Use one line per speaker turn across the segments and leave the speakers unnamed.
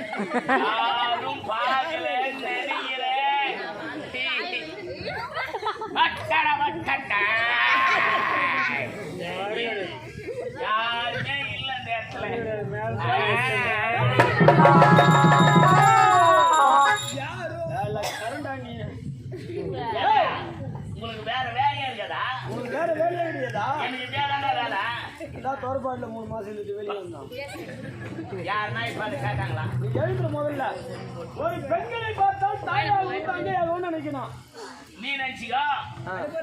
யாரும் பார்க்கல நினைக்கிறேன் வட்டட வட்டட. யாருமே இல்ல இந்த
இதான் தோறப்பாட்டில் மூணு மாசம் இருந்துட்டு வெளியே வந்தான்.
யாருன்னா இப்ப கேட்டாங்களா?
நீ எழுதுற முதல்ல. ஒரு பெண்களை பார்த்தால் தாயாக ஒன்று நினைக்கணும்
நீ நினைச்சிக்கோ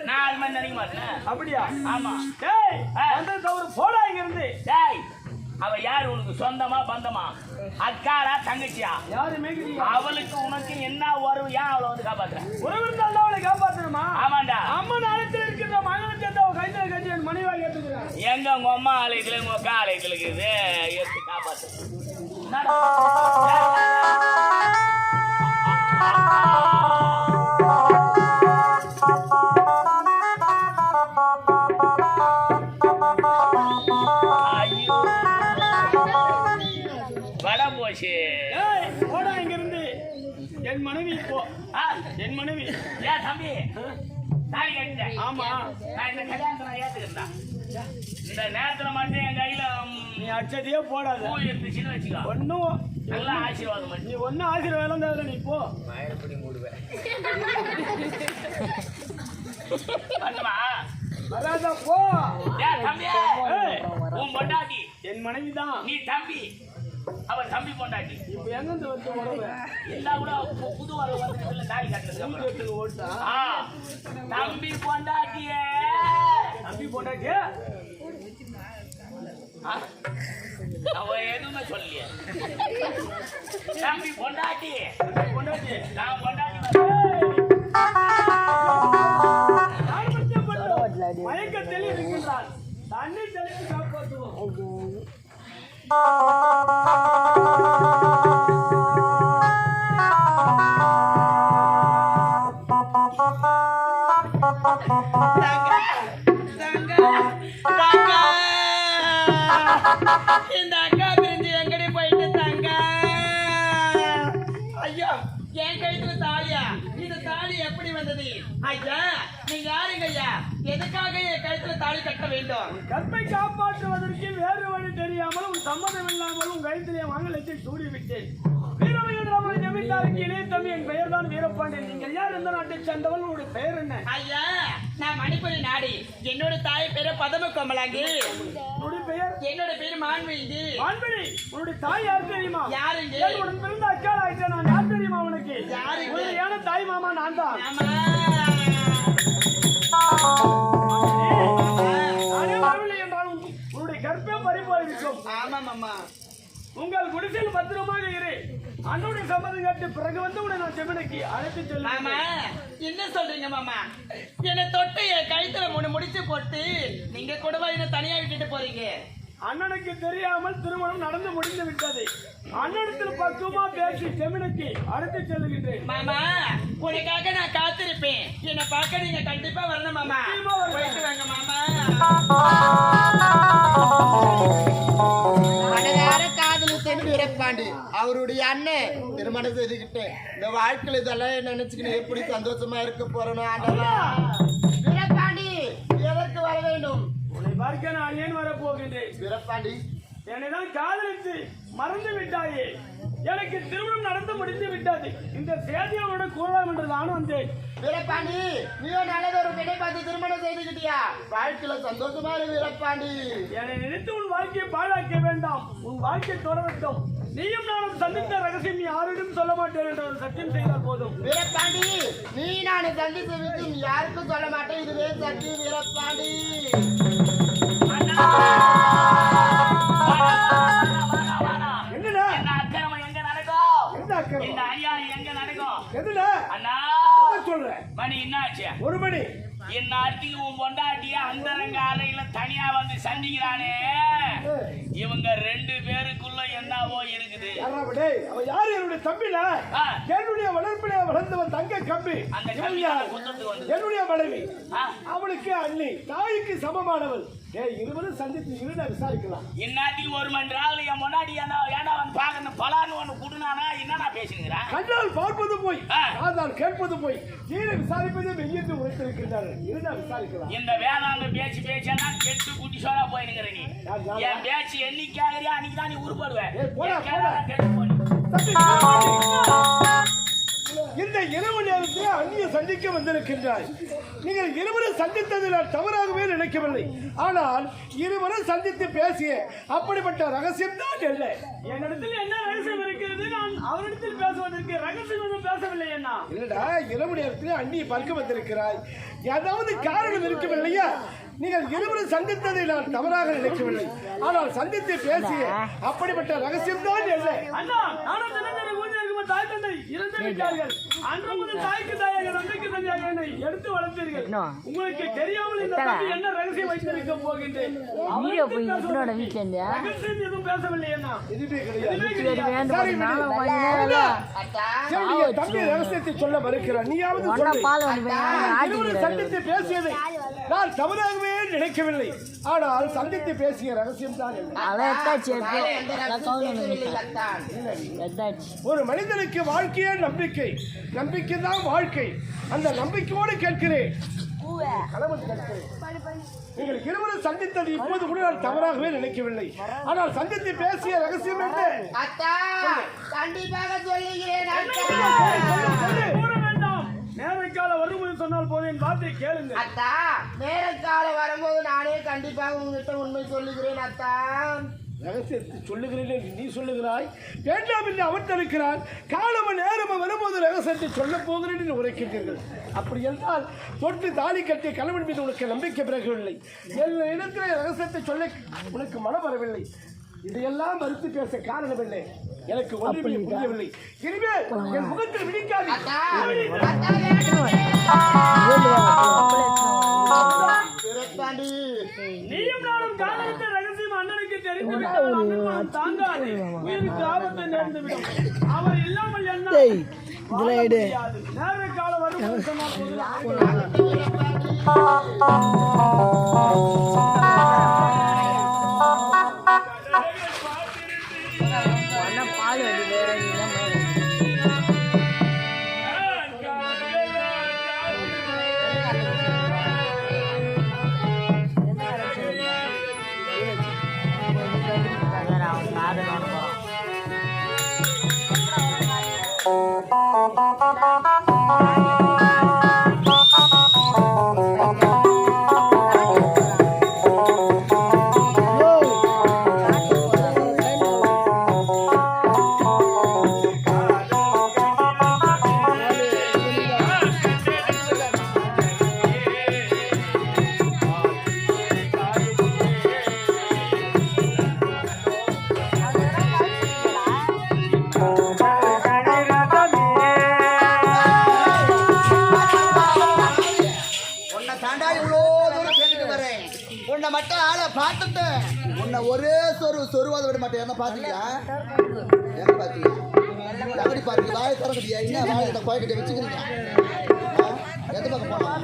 நான் அது மாதிரி நினைக்க மாட்டேன்
அப்படியா?
ஆமா.
டேய்
ஆ.
அந்த தவறு. போடா இங்க இருந்து
டேய் அவ யாரு? உனக்கு சொந்தமா பந்தமா? அக்காரா தங்கச்சியா?
யாரு மேய்க்கிறீங்க?
அவளுக்கு உனக்கு என்ன வரும் ஏன் அவளை வந்து காப்பாத்துற?
உறவு இருந்தால் அவளை காப்பாற்றணுமா
ஆமாண்டா.
அம்மன் அழைத்து இருக்கின்ற மகனை சேர்ந்து அவன் கைத்துல கட்டி என் மனைவாக ஏற்றுக்கிறேன்
எங்க உங்க அம்மா ஆலயத்துல உங்க அக்கா ஆலயத்துல இருக்குது. எடுத்து காப்பாத்து. வட போச்சு.
போடா இங்க இருந்து என் மனைவி இப்போ என் மனைவி.
ஏன் தம்பி. தாலி கட்டிட்டேன்.
ஆமா.
நான் இந்த கல்யாணத்தை நான் ஏத்துக்கிறேன் இந்த நேரத்துல மட்டும் என் கையில
நீ அச்சதையே போடாத. ஒன்னும்
நல்லா ஆசீர்வாதம்
நீ ஒன்னும் ஆசீர்வாதம் தேவை நீ போ.
பண்ணுமா?
வராத போ.
ஏன் தம்பி
ஏய்,
உன் பொண்டாட்டி.
என் மனைவி தான்
நீ தம்பி. அவன் தம்பி பொண்டாட்டி.
இப்ப எங்க இருந்து வந்து உறவு?
எல்லாம் கூட பு- புது வரவு வந்து தாலி கட்டுறது
ஓட்டா
தம்பி பொண்டாட்டியே.
தம்பி போட்டாச்சு
அவ எதுவுமே சொல்லலையே. தம்பி பொண்டாட்டி.
பொண்டாட்டி.
நான் பொண்டாட்டி
மயக்க தெளி தண்ணி தெளித்து காப்பாற்றுவோம்.
ஐயா எதுக்காக என் கழுத்துல தாலி கட்ட வேண்டும்?
கற்பை காப்பாற்றுவதற்கு வேறு வழி தெரியாமல் உன் சம்மதம் இல்லாமல் உன் கழுத்திலே மங்களத்தை சூடி விட்டேன் வீரமகேந்திராமன் ஜமீன்தாருக்கு இளைய தம்பி என் பெயர் தான் வீரபாண்டியன். நீங்கள் யார் எந்த நாட்டை சேர்ந்தவள்? உங்களுடைய பெயர் என்ன?
ஐயா நான் மணிப்புரி நாடி. என்னோட தாய் பேரு பதம கோமலாங்கி
உன்னுடைய பெயர்?
என்னோட பேரு மான்வீந்தி
வான்மணி உன்னுடைய தாய் யார் தெரியுமா?
யாருங்க?
ஏன் உடன் பிறந்த அக்கால் நான். யார் தெரியுமா உனக்கு?
யாருங்க?
உண்மையான தாய் மாமா நான் தான். உன்னுடைய கற்பே பறிபோயிருக்கும்
ஆமா மாமா
உங்கள் குடிசையில் பத்திரமாக இரு. அன்னுடைய சம்மதம் கேட்டு பிறகு வந்து உன்னை நான் செவனுக்கு அழைத்து செல்லுவேன்
என்ன சொல்றீங்க மாமா? என்னை தொட்டு என் கழுத்துல மூணு முடிச்சு போட்டு நீங்க கூடவா என்ன தனியா விட்டுட்டு போறீங்க?
அண்ணனுக்கு தெரியாமல் திருமணம் நடந்து முடிந்து விட்டது. அண்ணனத்தில் பக்குவமா பேசி செமினுக்கு அழைத்து செல்லுகின்றேன்.
மாமா உனக்காக நான் காத்திருப்பேன். என்னை பார்க்க நீங்க கண்டிப்பா வரணும் மாமா. போயிட்டு வாங்க மாமா.
வீரப்பாண்டி அவருடைய அண்ணன் திருமணம் செய்துக்கிட்டு இந்த வாழ்க்கையில இதெல்லாம் நினைச்சுக்கிட்டு எப்படி சந்தோஷமா இருக்க போறேனோ ஆண்டவா? வீரப்பாண்டி எதற்கு வர வேண்டும்?
உன்னை பார்க்க நான் ஏன் வர போகின்றேன்
வீரப்பாண்டி
என்னை தான் காதலித்து மறந்து விட்டாயே. எனக்கு திருமணம் நடந்து முடிந்து விட்டது. இந்த செய்தி அவனோட கூறலாம் என்று நான் வந்தேன்.
வீரப்பாண்டி நீயும் நல்லது ஒரு பெண்ணை பார்த்து திருமணம் செய்துக்கிட்டியா வாழ்க்கையில சந்தோஷமா இரு வீரப்பாண்டி.
என்னை நினைத்து உன் வாழ்க்கையை பாழாக்க வேண்டாம். உன் வாழ்க்கை தொடரட்டும் நீயும் நானும் சந்தித்த ரகசியம் யாரிடம் சொல்ல மாட்டேன் என்ற ஒரு சத்தியம் செய்தால் போதும்.
வீரப்பாண்டி நீ நான் சந்தித்த விஷயம் யாருக்கும் சொல்ல மாட்டேன். இதுவே சக்தி வீரப்பாண்டி.
அண்ணா! என்னாச்சு?
ஒரு மணி.
இந்நாட்டுக்கு உன் பொண்டாட்டிய அந்தரங்க அறையில தனியா வந்து சந்திக்கிறானே. இவங்க ரெண்டு பேருக்குள்ள என்னவோ இருக்குது.
அவன் யாரு என்னுடைய தம்பில
ஆ.
என்னுடைய வளர்ப்பிலே வளர்ந்தவன் தங்க கம்பி.
அந்த.
என்னுடைய மனைவி. அவளுக்கு அண்ணி. தாய்க்கு சமமானவள். இருவரும் சந்தித்து இருந்த விசாரிக்கலாம்.
இந்நாட்டுக்கு ஒரு மணி ராவில் என் முன்னாடி ஏன்னா ஏன்னா வந்து பார்க்கணும்? பலான்னு ஒன்று குடுனானா என்னடா பேசுனுங்கிறான்
கண்ணால் பார்ப்பது போய். காதால் கேட்பது போய் நீரை விசாரிப்பது இருந்தா விசாரிக்கலாம்
இந்த வேதாந்த பேச்சு பேச்சா கெட்டு குட்டி சோறா போயினுங்கிற நீ? என் பேச்சு என்னைக்கு ஆகிறியா அன்னைக்கு தான் நீ உருப்படுவேன்.
இந்த இரவு நேரத்தில் அந்நிய சந்திக்க வந்திருக்கின்றாய். நீங்கள் இருவரும் சந்தித்தது நான் தவறாகவே நினைக்கவில்லை. ஆனால் இருவரும் சந்தித்து பேசிய அப்படிப்பட்ட ரகசியம் தான் இல்லை.
என்னிடத்தில் என்ன ரகசியம் இருக்கிறது அவரிடத்தில் பேசுவதற்கு ரகசியம் எதுவும் பேசவில்லை என்ன
இல்லடா இரவு நேரத்தில் அண்ணியை பார்க்க வந்திருக்கிறாய்? ஏதாவது காரணம் இருக்கவில்லையா நீங்கள் இருவரும் சந்தித்ததை நான் தவறாக நினைக்கவில்லை. ஆனால் சந்தித்து பேசிய அப்படிப்பட்ட ரகசியம் தான் இல்லை
அண்ணா நானும் தினந்தனி ஊதியம் இருக்கும் தாய் தந்தை இறந்து விட்டார்கள் அன்று முதல் தாய்க்கு தாயாக தந்தைக்கு தந்தையாக என்னை எடுத்து வளர்த்தீர்கள். உங்களுக்கு தெரியாமல் இந்த தம்பி என்ன ரகசியம் வைத்திருக்க போகின்றேன்.
வீடியோ போய் வீட்டுல இருந்து
ரகசியம் எதுவும்
கிடையாது. தம்பி ரகசியத்தை சொல்ல மறுக்கிறான் நீயாவது
பால்
சந்தித்து பேசியதை. நான் தவறாகவே நினைக்கவில்லை. ஆனால் சந்தித்து பேசிய ரகசியம் தான் ஒரு மனிதனுக்கு வாழ்க்கையே நம்பிக்கை. நம்பிக்கை தான் வாழ்க்கை. அந்த நம்பிக்கையோடு கேட்கிறேன். நீங்கள் இருவரும் சந்தித்தது இப்போது கூட நான் தவறாகவே நினைக்கவில்லை. ஆனால் சந்தித்து பேசிய ரகசியம் என்ன?
கண்டிப்பாக சொல்லுகிறேன்
சொன்னால் போதும் என் வார்த்தை கேளுங்க.
அத்தா நேரக்காலம் வரும்போது நானே கண்டிப்பாக உங்ககிட்ட உண்மை சொல்லுகிறேன் அத்தான்
ரகசியத்தை சொல்லுகிறேன் நீ சொல்லுகிறாய். வேண்டாம் என்று அவன் தடுக்கிறான் காலம நேரம வரும்போது ரகசியத்தை சொல்ல போகிறேன் என்று உரைக்கின்றீர்கள். அப்படி என்றால் தொட்டு தாலி கட்டிய கணவன் மீது உனக்கு நம்பிக்கை பிறகவில்லை. என் இடத்துல ரகசியத்தை சொல்ல உனக்கு மனம் வரவில்லை. இதையெல்லாம் மறுத்து பேச காரணமில்லை எனக்கு ஒன்றுமே புரியவில்லை இனிமேல் என் முகத்தில் விழிக்காது.
நீயும் நானும் காதலித்த ரகசியம் அண்ணனுக்கு தெரிந்து தாங்காது. உயிருக்கு ஆபத்து நேர்ந்துவிடும். அவர் இல்லாமல் என்ன. நேர காலம் வரும்போது
அவன்
உன்னை ஆளை பார்த்துட்டேன் உன்னை ஒரே சொரு சொருவாத விட மாட்டேன். என்ன பார்த்தியா என்ன பார்த்தியா எப்படி பார்த்தியா வாயை திறக்கட்டியா என்ன? வாயத்தை இந்த கோயக்கிட்ட வச்சுக்கிறீங்க. எந்த பக்கம் போனா